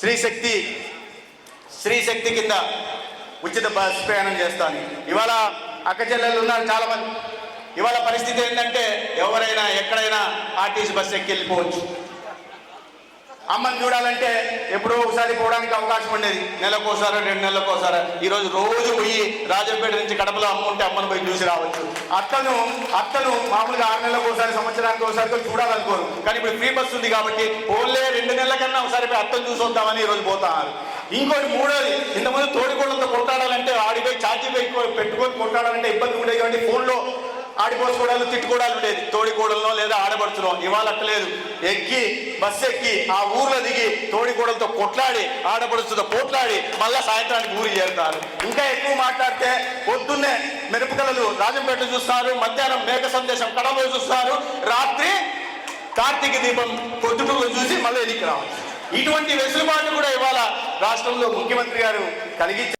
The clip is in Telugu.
శ్రీశక్తి శ్రీశక్తి కింద ఉచిత బస్ ప్రయాణం చేస్తాను. ఇవాళ అక్క చెల్లెలు ఉన్నారు చాలా మంది ఇవాళ పరిస్థితి ఏంటంటే ఎవరైనా ఎక్కడైనా ఆర్టీసీ బస్ ఎక్కి వెళ్ళిపోవచ్చు. అమ్మని చూడాలంటే ఎప్పుడో ఒకసారి పోవడానికి అవకాశం ఉండేది. నెలకోసారో రెండు నెలలకోసారో. ఈరోజు రోజు పోయి రాజంపేట నుంచి కడపలో అమ్మ ఉంటే అమ్మను పోయి చూసి రావచ్చు. అత్తను అత్తను మామూలుగా ఆరు నెలలకు ఒకసారి సంవత్సరానికి ఒకసారి చూడాలనుకోరు. కానీ ఇప్పుడు ఫ్రీ బస్ ఉంది కాబట్టి ఓన్లే రెండు నెలల కన్నా ఒకసారి పోయి అత్తను చూసి వద్దామని ఈరోజు పోతారు ఇంకోటి మూడోది ఇంతకుముందు తోడికోళ్ళతో కొట్టాడాలంటే ఆడిపోయి ఛార్జీ పెట్టుకో పెట్టుకొని కొట్టాడాలంటే ఇబ్బంది ఉండేది కాబట్టి ఫోన్లో ఆడిపోసుకోవడాలు తిట్టుకోవడాలు ఉండేది. తోడికోడలను లేదా ఆడబడుతున్నాం ఇవాళ అట్టలేదు. ఎక్కి బస్సు ఎక్కి ఆ ఊర్లో దిగి తోడికోడలతో కొట్లాడి ఆడపడుచుతో కొట్లాడి మళ్ళా సాయంత్రానికి ఊరి చేరుతారు. ఇంకా ఎక్కువ మాట్లాడితే పొద్దున్నే మిరపకలలు రాజంపేట చూస్తారు మధ్యాహ్నం మేఘ సందేశం కడలో చూస్తారు రాత్రి కార్తీక దీపం పొద్దుటూరు చూసి మళ్ళీ ఎన్నిక ఇటువంటి వెసులుబాటు కూడా ఇవాళ రాష్ట్రంలో ముఖ్యమంత్రి గారు కలిగించారు